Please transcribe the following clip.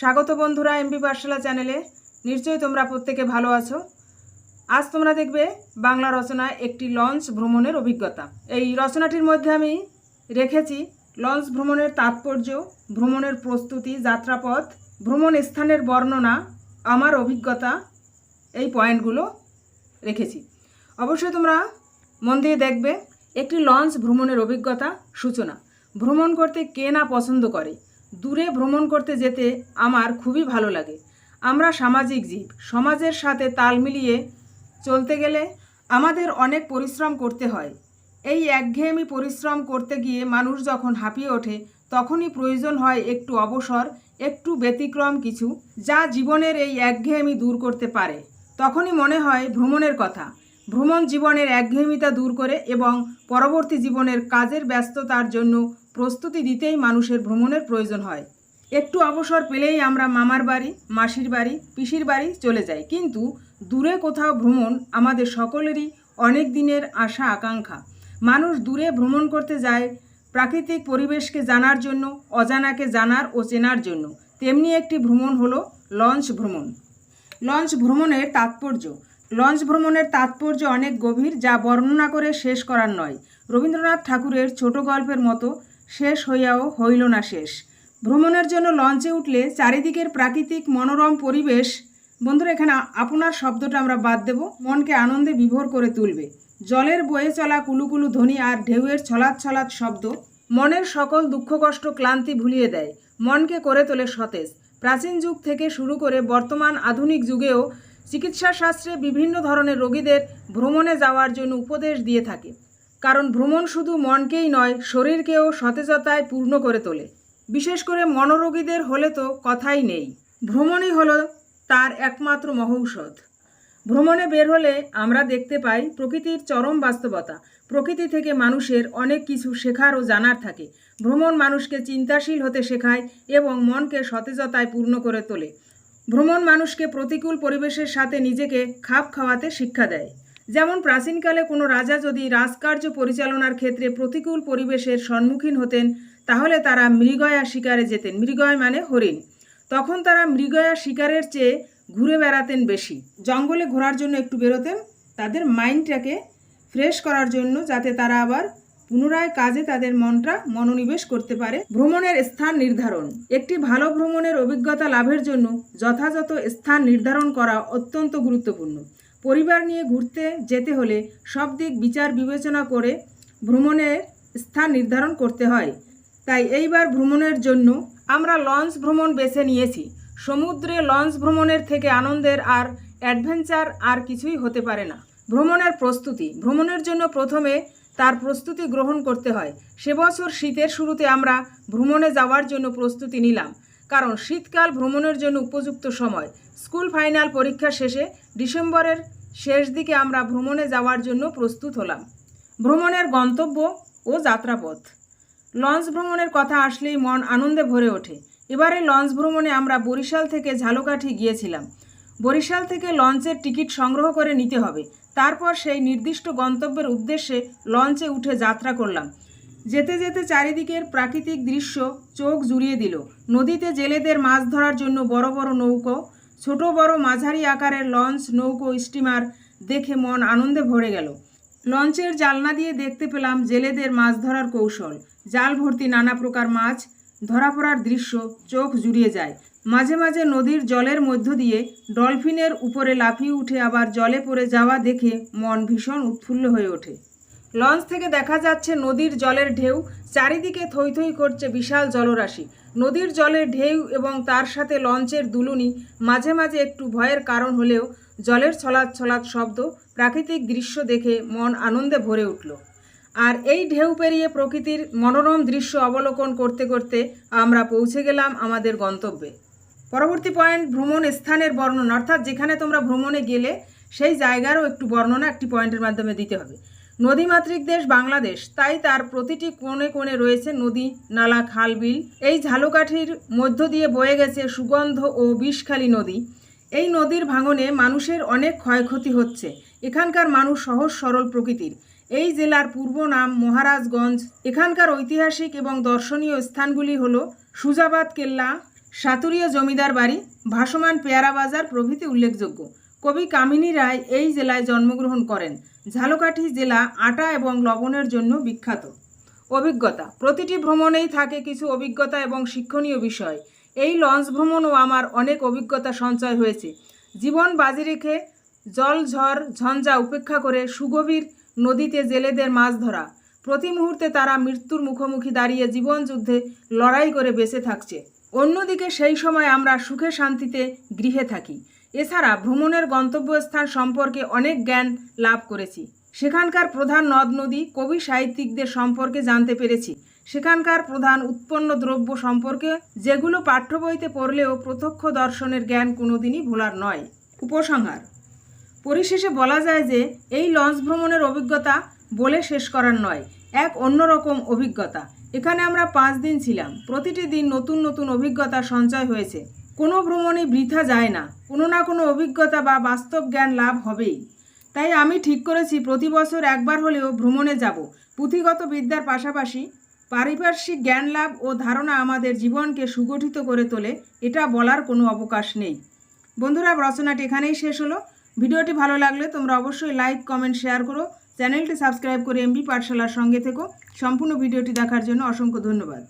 স্বাগত বন্ধুরা এমবি পাঠশালা চ্যানেলে নিশ্চয়ই তোমরা প্রত্যেকে ভালো আছো। আজ তোমরা দেখবে বাংলা রচনা একটি লঞ্চ ভ্রমণের অভিজ্ঞতা। এই রচনাটির মধ্যে আমি রেখেছি লঞ্চ ভ্রমণের তাৎপর্য, ভ্রমণের প্রস্তুতি, যাত্রাপথ, ভ্রমণ স্থানের বর্ণনা, আমার অভিজ্ঞতা, এই পয়েন্টগুলো রেখেছি। অবশ্যই তোমরা মন দিয়ে দেখবে, একটি লঞ্চ ভ্রমণের অভিজ্ঞতা, সূচনা। ভ্রমণ করতে কে না পছন্দ করে? দূরে ভ্রমণ করতে যেতে আমার খুবই ভালো লাগে। আমরা সামাজিক জীব, সমাজের সাথে তাল মিলিয়ে চলতে গেলে আমাদের অনেক পরিশ্রম করতে হয়। এই একঘেয়েমি পরিশ্রম করতে গিয়ে মানুষ যখন হাঁপিয়ে ওঠে, তখনই প্রয়োজন হয় একটু অবসর, একটু ব্যতিক্রম কিছু, যা জীবনের এই একঘেয়েমি দূর করতে পারে। তখনই মনে হয় ভ্রমণের কথা। ভ্রমণ জীবনের একঘেয়েমিতা দূর করে এবং পরবর্তী জীবনের কাজের ব্যস্ততার জন্য প্রস্তুতি দিতেই মানুষের ভ্রমণের প্রয়োজন হয়। একটু অবসর পেলেই আমরা মামার বাড়ি, মাসির বাড়ি, পিসির বাড়ি চলে যাই। কিন্তু দূরে কোথাও ভ্রমণ আমাদের সকলেরই অনেক দিনের আশা, আকাঙ্ক্ষা। মানুষ দূরে ভ্রমণ করতে যায় প্রাকৃতিক পরিবেশকে জানার জন্য, অজানাকে জানার ও চেনার জন্য। তেমনি একটি ভ্রমণ হলো লঞ্চ ভ্রমণ। লঞ্চ ভ্রমণের তাৎপর্য। লঞ্চ ভ্রমণের তাৎপর্য অনেক গভীর যা বর্ণনা করে শেষ করার নয়। রবীন্দ্রনাথ ঠাকুরের ছোট গল্পের মতো শেষ হইয়াও হইল না শেষ। ভ্রমণের জন্য লঞ্চে উঠলে চারিদিকের প্রাকৃতিক মনোরম পরিবেশ। বন্ধুরা, এখানে আপনার শব্দটা আমরা বাদ দেব। মনকে আনন্দে বিভোর করে তুলবে। জলের বয়ে চলা কুলুকুলু ধ্বনি আর ঢেউয়ের ছলাৎ ছলাৎ শব্দ মনের সকল দুঃখ, কষ্ট, ক্লান্তি ভুলিয়ে দেয়। মনকে করে তোলে সতেজ। প্রাচীন যুগ থেকে শুরু করে বর্তমান আধুনিক যুগেও চিকিৎসা শাস্ত্রে বিভিন্ন ধরনের রোগীদের ভ্রমণে যাওয়ার জন্য উপদেশ দিয়ে থাকে। কারণ ভ্রমণ শুধু মনকেই নয়, শরীরকেও সতেজতায় পূর্ণ করে তোলে। বিশেষ করে মনোরোগীদের হলে তো কথাই নেই। ভ্রমণই হলো তার একমাত্র মহৌষধ। ভ্রমণে বের হলে আমরা দেখতে পাই প্রকৃতির চরম বাস্তবতা। প্রকৃতি থেকে মানুষের অনেক কিছু শেখার ও জানার থাকে। ভ্রমণ মানুষকে চিন্তাশীল হতে শেখায় এবং মনকে সতেজতায় পূর্ণ করে তোলে। ভ্রমণ মানুষকে প্রতিকূল পরিবেশের সাথে নিজেকে খাপ খাওয়াতে শিক্ষা দেয়। যেমন প্রাচীনকালে কোনো রাজা যদি রাজকার্য পরিচালনার ক্ষেত্রে প্রতিকূল পরিবেশের সম্মুখীন হতেন, তাহলে তারা মৃগয়া শিকারে যেতেন। মৃগয় মানে হরিণ। তখন তারা মৃগয়া শিকারের চেয়ে ঘুরে বেড়াতেন বেশি। জঙ্গলে ঘোরার জন্য একটু বেরোতেন, তাদের মাইন্ডটাকে ফ্রেশ করার জন্য যাতে তারা আবার পুনরায় কাজে তাদের মনটা মনোনিবেশ করতে পারে। ভ্রমণের স্থান নির্ধারণ। একটি ভালো ভ্রমণের অভিজ্ঞতা লাভের জন্য যথাযথ স্থান নির্ধারণ করা অত্যন্ত গুরুত্বপূর্ণ। পরিবার নিয়ে ঘুরতে যেতে হলে সব দিক বিচার বিবেচনা করে ভ্রমণের স্থান নির্ধারণ করতে হয়। তাই এইবার ভ্রমণের জন্য আমরা লঞ্চ ভ্রমণ বেছে নিয়েছি। সমুদ্রে লঞ্চ ভ্রমণের থেকে আনন্দের আর অ্যাডভেঞ্চার আর কিছুই হতে পারে না। ভ্রমণের প্রস্তুতি। ভ্রমণের জন্য প্রথমে তার প্রস্তুতি গ্রহণ করতে হয়। সে বছর শীতের শুরুতে আমরা ভ্রমণে যাওয়ার জন্য প্রস্তুতি নিলাম। কারণ শীতকাল ভ্রমণের জন্য উপযুক্ত সময়। স্কুল ফাইনাল পরীক্ষা শেষে ডিসেম্বরের শেষ দিকে আমরা ভ্রমণে যাওয়ার জন্য প্রস্তুত হলাম। ভ্রমণের গন্তব্য ও যাত্রাপথ। লঞ্চ ভ্রমণের কথা আসলেই মন আনন্দে ভরে ওঠে। এবারে লঞ্চ ভ্রমণে আমরা বরিশাল থেকে ঝালকাঠি গিয়েছিলাম। বরিশাল থেকে লঞ্চের টিকিট সংগ্রহ করে নিতে হবে। তারপর সেই নির্দিষ্ট গন্তব্যের উদ্দেশ্যে লঞ্চে উঠে যাত্রা করলাম। যেতে যেতে চারিদিকের প্রাকৃতিক দৃশ্য চোখ জুড়িয়ে দিল। নদীতে জেলেদের মাছ ধরার জন্য বড় বড় নৌকো ছোট বড় মাঝারি আকারের লঞ্চ, নৌকো, স্টিমার দেখে মন আনন্দে ভরে গেল। লঞ্চের জালনা দিয়ে দেখতে পেলাম জেলেদের মাছ ধরার কৌশল। জাল ভর্তি নানা প্রকার মাছ, ধরা পড়ার দৃশ্য, চোখ জুড়িয়ে যায়। মাঝে মাঝে নদীর জলের মধ্য দিয়ে ডলফিনের উপরে লাফিয়ে উঠে আবার জলে পড়ে যাওয়া দেখে মন ভীষণ উৎফুল্ল হয়ে ওঠে। লঞ্চ থেকে দেখা যাচ্ছে নদীর জলের ঢেউ, চারিদিকে থই থই করছে বিশাল জলরাশি। নদীর জলের ঢেউ এবং তার সাথে লঞ্চের দুলুনি মাঝে মাঝে একটু ভয়ের কারণ হলেও জলের ছলাৎ ছলাৎ শব্দ প্রাকৃতিক দৃশ্য দেখে মন আনন্দে ভরে উঠল। আর এই ঢেউ পেরিয়ে প্রকৃতির মনোরম দৃশ্য অবলোকন করতে করতে আমরা পৌঁছে গেলাম আমাদের গন্তব্যে। পরবর্তী পয়েন্ট ভ্রমণ স্থানের বর্ণনা। অর্থাৎ যেখানে তোমরা ভ্রমণে গেলে সেই জায়গারও একটু বর্ণনা একটি পয়েন্টের মাধ্যমে দিতে হবে। নদীমাতৃক দেশ বাংলাদেশ, তাই তার প্রতিটি কোণে কোণে রয়েছে নদী, নালা, খাল, বিল। এই ঝালকাঠির মধ্য দিয়ে বয়ে গেছে সুগন্ধ ও বিষখালী নদী। এই নদীর ভাঙনে মানুষের অনেক ক্ষয়ক্ষতি হচ্ছে। এখানকার মানুষ সহজ সরল প্রকৃতির। এই জেলার পূর্ব নাম মহারাজগঞ্জ। এখানকার ঐতিহাসিক এবং দর্শনীয় স্থানগুলি হল সুজাবাদ কেল্লা, সাতুরিয়া জমিদার বাড়ি, ভাসমান পেয়ারা বাজার প্রভৃতি উল্লেখযোগ্য। কবি কামিনী রায় এই জেলায় জন্মগ্রহণ করেন। ঝালকাঠি জেলা আটা এবং লবণের জন্য বিখ্যাত। অভিজ্ঞতা, প্রতিটি ভ্রমণেই থাকে কিছু অভিজ্ঞতা এবং শিক্ষণীয় বিষয়। এই লঞ্চ ভ্রমণও আমার অনেক অভিজ্ঞতা সঞ্চয় হয়েছে। জীবন বাজি রেখে জল, ঝড়, ঝঞ্ঝা উপেক্ষা করে সুগভীর নদীতে জেলেদের মাছ ধরা। প্রতি মুহূর্তে তারা মৃত্যুর মুখোমুখি দাঁড়িয়ে জীবন যুদ্ধে লড়াই করে বেঁচে থাকছে। অন্যদিকে সেই সময় আমরা সুখে শান্তিতে গৃহে থাকি। এছাড়া ভ্রমণের গন্তব্যস্থান সম্পর্কে অনেক জ্ঞান লাভ করেছি। সেখানকার প্রধান নদ নদী, কবি সাহিত্যিকদের সম্পর্কে জানতে পেরেছি। সেখানকার প্রধান উৎপন্ন দ্রব্য সম্পর্কে, যেগুলো পাঠ্য বইতে পড়লেও প্রত্যক্ষ দর্শনের জ্ঞান কোনোদিনই ভোলার নয়। উপসংহার। পরিশেষে বলা যায় যে, এই লঞ্চ ভ্রমণের অভিজ্ঞতা বলে শেষ করার নয়, এক অন্যরকম অভিজ্ঞতা। এখানে আমরা পাঁচ দিন ছিলাম। প্রতিটি দিন নতুন নতুন অভিজ্ঞতা সঞ্চয় হয়েছে। কোনো ভ্রমণে বৃথা যায় না। কোনো না কোনো অভিজ্ঞতা বা বাস্তব জ্ঞান লাভ হবেই। তাই আমি ঠিক করেছি, প্রতি বছর একবার হলেও ভ্রমণে যাব। পুঁথিগত বিদ্যার পাশাপাশি পারিপার্শ্বিক জ্ঞান লাভ ও ধারণা আমাদের জীবনকে সুগঠিত করে তোলে, এটা বলার কোনো অবকাশ নেই। বন্ধুরা, রচনাটি এখানেই শেষ হলো। ভিডিওটি ভালো লাগলে তোমরা অবশ্যই লাইক, কমেন্ট, শেয়ার করো। চ্যানেলটি সাবস্ক্রাইব করে এমবি পাঠশালার সঙ্গে থেকো। সম্পূর্ণ ভিডিওটি দেখার জন্য অসংখ্য ধন্যবাদ।